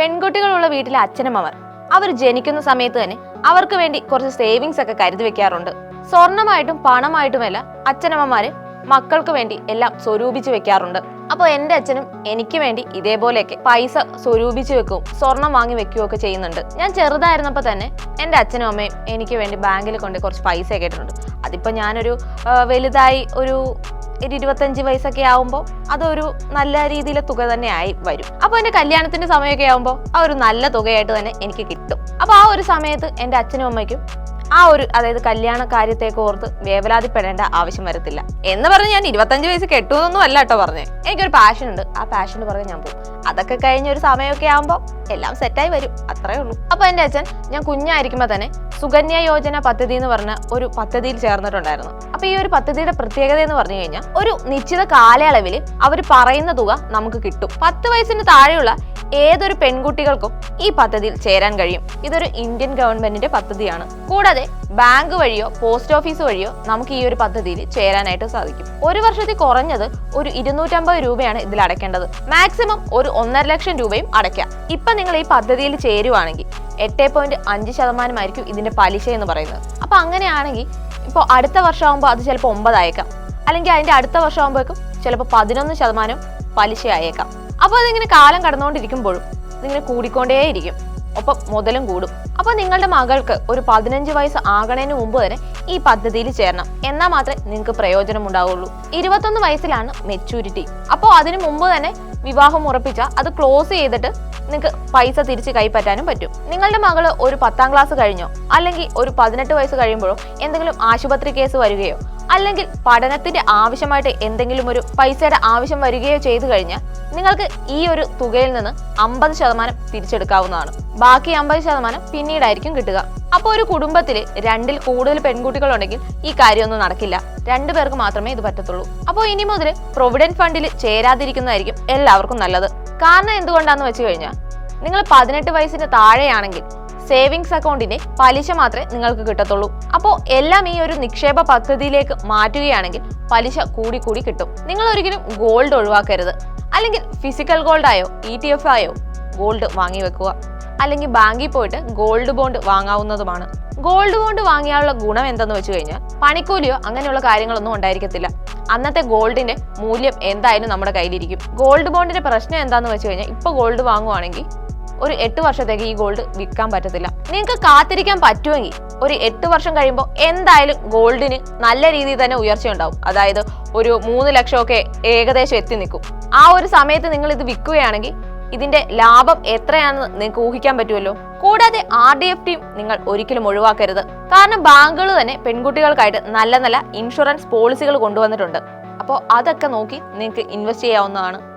പെൺകുട്ടികളുള്ള വീട്ടിലെ അച്ഛനമ്മമാർ അവർ ജനിക്കുന്ന സമയത്ത് തന്നെ അവർക്ക് വേണ്ടി കുറച്ച് സേവിങ്സ് ഒക്കെ കരുതി വെക്കാറുണ്ട്. സ്വർണമായിട്ടും പണമായിട്ടുമല്ല അച്ഛനമ്മമാര് മക്കൾക്ക് വേണ്ടി എല്ലാം സ്വരൂപിച്ച് വെക്കാറുണ്ട്. അപ്പോൾ എന്റെ അച്ഛനും എനിക്ക് വേണ്ടി ഇതേപോലെയൊക്കെ പൈസ സ്വരൂപിച്ച് വെക്കും സ്വർണം വാങ്ങി വെക്കുകയൊക്കെ ചെയ്യുന്നുണ്ട്. ഞാൻ ചെറുതായിരുന്നപ്പോൾ തന്നെ എന്റെ അച്ഛനും അമ്മയും എനിക്ക് വേണ്ടി ബാങ്കിൽ കൊണ്ട് കുറച്ച് പൈസ ഒക്കെ ഇട്ടിട്ടുണ്ട്. അതിപ്പോൾ ഞാനൊരു വലുതായി ഒരു ഒരു ഇരുപത്തഞ്ച് വയസ്സൊക്കെ ആവുമ്പോൾ അതൊരു നല്ല രീതിയിലെ തുക തന്നെ ആയി വരും. അപ്പോൾ എന്റെ കല്യാണത്തിന്റെ സമയമൊക്കെ ആവുമ്പോൾ ആ ഒരു നല്ല തുകയായിട്ട് തന്നെ എനിക്ക് കിട്ടും. അപ്പോൾ ആ ഒരു സമയത്ത് എന്റെ അച്ഛനും അമ്മയ്ക്കും ആ ഒരു അതായത് കല്യാണ കാര്യത്തേക്ക് ഓർത്ത് വേവലാതിപ്പെടേണ്ട ആവശ്യം വരത്തില്ല. എന്ന് പറഞ്ഞ് ഞാൻ ഇരുപത്തഞ്ച് വയസ്സ് കെട്ടുമെന്നൊന്നും അല്ല കേട്ടോ പറഞ്ഞേ. എനിക്കൊരു പാഷൻ ഉണ്ട്. ആ പാഷന് പറഞ്ഞ് ഞാൻ പോകും. അതൊക്കെ കഴിഞ്ഞ ഒരു സമയമൊക്കെ ആകുമ്പോൾ എല്ലാം സെറ്റായി വരും. അത്രേ ഉള്ളൂ. അപ്പോൾ എന്റെ അച്ഛൻ ഞാൻ കുഞ്ഞായിരിക്കുമ്പോൾ തന്നെ സുകന്യ യോജന പദ്ധതി എന്ന് പറഞ്ഞ ഒരു പദ്ധതിയിൽ ചേർന്നിട്ടുണ്ടായിരുന്നു. അപ്പൊ ഈ ഒരു പദ്ധതിയുടെ പ്രത്യേകത എന്ന് പറഞ്ഞു കഴിഞ്ഞാൽ ഒരു നിശ്ചിത കാലയളവിൽ അവർ പറയുന്ന തുക നമുക്ക് കിട്ടും. പത്ത് വയസ്സിന് താഴെയുള്ള ഏതൊരു പെൺകുട്ടികൾക്കും ഈ പദ്ധതിയിൽ ചേരാൻ കഴിയും. ഇതൊരു ഇന്ത്യൻ ഗവൺമെന്റിന്റെ പദ്ധതിയാണ്. കൂടാതെ ബാങ്ക് വഴിയോ പോസ്റ്റ് ഓഫീസ് വഴിയോ നമുക്ക് ഈ ഒരു പദ്ധതിയിൽ ചേരാനായിട്ട് സാധിക്കും. ഒരു വർഷത്തിൽ കുറഞ്ഞത് ഒരു ഇരുന്നൂറ്റമ്പത് രൂപയാണ് ഇതിൽ അടയ്ക്കേണ്ടത്. മാക്സിമം ഒരു ഒന്നര ലക്ഷം രൂപയും അടയ്ക്കാം. ഇപ്പം നിങ്ങൾ ഈ പദ്ധതിയിൽ ചേരുവാണെങ്കിൽ എട്ട് പോയിന്റ് അഞ്ച് ശതമാനമായിരിക്കും ഇതിന്റെ പലിശ എന്ന് പറയുന്നത്. അപ്പൊ അങ്ങനെയാണെങ്കിൽ ഇപ്പോൾ അടുത്ത വർഷമാകുമ്പോൾ അത് ചിലപ്പോൾ ഒമ്പതായേക്കാം അല്ലെങ്കിൽ അതിന്റെ അടുത്ത വർഷമാകുമ്പോഴേക്കും ചിലപ്പോൾ പതിനൊന്ന് ശതമാനം പലിശ ആയേക്കാം അപ്പോൾ അതിങ്ങനെ കാലം കടന്നുകൊണ്ടിരിക്കുമ്പോഴും ഇതിങ്ങനെ കൂടിക്കൊണ്ടേയിരിക്കും. ഒപ്പം മുതലും കൂടും. അപ്പോൾ നിങ്ങളുടെ മകൾക്ക് ഒരു പതിനഞ്ച് വയസ്സ് ആകണേന് മുമ്പ് തന്നെ ഈ പദ്ധതിയിൽ ചേരണം. എന്നാൽ മാത്രമേ നിങ്ങൾക്ക് പ്രയോജനം ഉണ്ടാവുള്ളൂ. ഇരുപത്തൊന്ന് വയസ്സിലാണ് മെച്യൂരിറ്റി അപ്പോൾ അതിനു മുമ്പ് തന്നെ വിവാഹം ഉറപ്പിച്ചാൽ അത് ക്ലോസ് ചെയ്തിട്ട് നിങ്ങൾക്ക് പൈസ തിരിച്ച് കൈപ്പറ്റാനും പറ്റും. നിങ്ങളുടെ മകൾ ഒരു പത്താം ക്ലാസ് കഴിഞ്ഞോ അല്ലെങ്കിൽ ഒരു പതിനെട്ട് വയസ്സ് കഴിയുമ്പോഴോ എന്തെങ്കിലും ആശുപത്രി കേസ് വരികയോ അല്ലെങ്കിൽ പഠനത്തിന്റെ ആവശ്യമായിട്ട് എന്തെങ്കിലും ഒരു പൈസയുടെ ആവശ്യം വരികയോ ചെയ്തു കഴിഞ്ഞാൽ നിങ്ങൾക്ക് ഈ ഒരു തുകയിൽ നിന്ന് അമ്പത് ശതമാനം തിരിച്ചെടുക്കാവുന്നതാണ്. ബാക്കി അമ്പത് ശതമാനം പിന്നീടായിരിക്കും കിട്ടുക. അപ്പോൾ ഒരു കുടുംബത്തിൽ രണ്ടിൽ കൂടുതൽ പെൺകുട്ടികൾ ഉണ്ടെങ്കിൽ ഈ കാര്യമൊന്നും നടക്കില്ല. രണ്ടു പേർക്ക് മാത്രമേ ഇത് പറ്റത്തുള്ളൂ. അപ്പോൾ ഇനി മുതൽ പ്രൊവിഡന്റ് ഫണ്ടിൽ ചേരാതിരിക്കുന്നതായിരിക്കും എല്ലാവർക്കും നല്ലത്. കാരണം എന്തുകൊണ്ടാന്ന് വെച്ച് കഴിഞ്ഞാൽ നിങ്ങൾ പതിനെട്ട് വയസ്സിന് താഴെയാണെങ്കിൽ സേവിങ്സ് അക്കൗണ്ടിന്റെ പലിശ മാത്രമേ നിങ്ങൾക്ക് കിട്ടത്തുള്ളൂ. അപ്പോൾ എല്ലാം ഈ ഒരു നിക്ഷേപ പദ്ധതിയിലേക്ക് മാറ്റുകയാണെങ്കിൽ പലിശ കൂടി കൂടി കിട്ടും. നിങ്ങൾ ഒരിക്കലും ഗോൾഡ് ഒഴിവാക്കരുത്. അല്ലെങ്കിൽ ഫിസിക്കൽ ഗോൾഡായോ ഇ ടി എഫ് ആയോ ഗോൾഡ് വാങ്ങി വെക്കുക. അല്ലെങ്കിൽ ബാങ്കിൽ പോയിട്ട് ഗോൾഡ് ബോണ്ട് വാങ്ങാവുന്നതുമാണ്. ഗോൾഡ് ബോണ്ട് വാങ്ങിയാലുള്ള ഗുണം എന്തെന്ന് വെച്ച് കഴിഞ്ഞാൽ പണിക്കൂലിയോ അങ്ങനെയുള്ള കാര്യങ്ങളൊന്നും ഉണ്ടായിരിക്കത്തില്ല. അന്നത്തെ ഗോൾഡിന്റെ മൂല്യം എന്തായാലും നമ്മുടെ കയ്യിലിരിക്കും? ഗോൾഡ് ബോണ്ടിന്റെ പ്രശ്നം എന്താന്ന് വെച്ച് കഴിഞ്ഞാൽ ഇപ്പൊ ഗോൾഡ് വാങ്ങുവാണെങ്കിൽ ഒരു എട്ട് വർഷത്തേക്ക് ഈ ഗോൾഡ് വിൽക്കാൻ പറ്റത്തില്ല. നിങ്ങൾക്ക് കാത്തിരിക്കാൻ പറ്റുമെങ്കിൽ ഒരു എട്ട് വർഷം കഴിയുമ്പോൾ എന്തായാലും ഗോൾഡിന് നല്ല രീതിയിൽ തന്നെ ഉയർച്ച ഉണ്ടാവും. അതായത് ഒരു മൂന്ന് ലക്ഷമൊക്കെ ഏകദേശം എത്തി നിൽക്കും. ആ ഒരു സമയത്ത് നിങ്ങൾ ഇത് വിൽക്കുകയാണെങ്കിൽ ഇതിന്റെ ലാഭം എത്രയാണെന്ന് നിങ്ങൾക്ക് ഊഹിക്കാൻ പറ്റുമല്ലോ? കൂടാതെ ആർ ഡി എഫ് ടീം നിങ്ങൾ ഒരിക്കലും ഒഴിവാക്കരുത്. കാരണം ബാങ്കുകൾ തന്നെ പെൺകുട്ടികൾക്കായിട്ട് നല്ല നല്ല ഇൻഷുറൻസ് പോളിസികൾ കൊണ്ടുവന്നിട്ടുണ്ട്. അപ്പോൾ അതൊക്കെ നോക്കി നിങ്ങൾക്ക് ഇൻവെസ്റ്റ് ചെയ്യാവുന്നതാണ്.